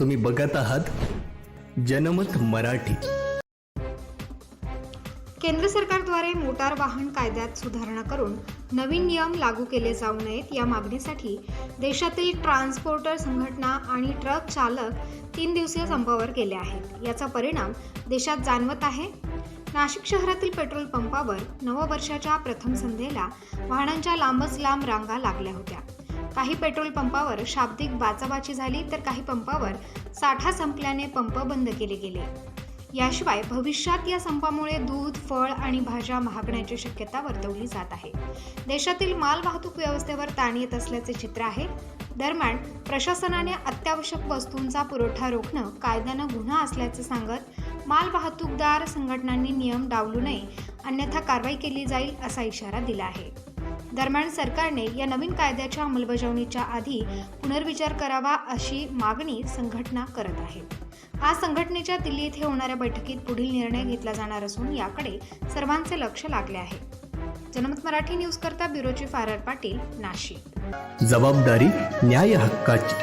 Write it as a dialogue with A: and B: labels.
A: तुम्ही बघत आहात जनमत मराठी.
B: केंद्र सरकारद्वारे मोटार वाहन कायद्यात सुधारणा करून नवीन नियम लागू केले जाऊ नयेत या मागणीसाठी देशातील ट्रान्सपोर्टर संघटना आणि ट्रक चालक तीन दिवसीय संपावर गेले आहेत. याचा परिणाम देशात जाणवत आहे. नाशिक शहरातील पेट्रोल पंपावर नववर्षाच्या प्रथम संध्येला वाहनांच्या लांबच लांब रांगा लागल्या होत्या. काही पेट्रोल पंपावर शाब्दिक बाचाबाची झाली तर काही पंपावर साठा संपल्याने पंप बंद केले गेले. याशिवाय भविष्यात या संपामुळे दूध फळ आणि भाज्या महागण्याची शक्यता वर्तवली जात आहे. देशातील माल वाहतूक व्यवस्थेवर ताण येत असल्याचे चित्र आहे. दरम्यान प्रशासनाने अत्यावश्यक वस्तूंचा पुरवठा रोखणं कायद्यानं गुन्हा असल्याचं सांगत माल वाहतूकदार संघटनांनी नियम डावलू नये अन्यथा कारवाई केली जाईल असा इशारा दिला आहे. दरम्यान सरकारने या नवीन कायद्याच्या अंमलबजावणीच्या आधी पुनर्विचार करावा अशी मागणी संघटना करत आहे. आज संघटनेच्या दिल्ली येथे होणाऱ्या बैठकीत पुढील निर्णय घेतला जाणार असून याकडे सर्वांचे लक्ष लागले आहे. जनमत मराठी न्यूज करता ब्युरोची फारर पाटील नाशिक.
A: जबाबदारी न्याय हक्काची.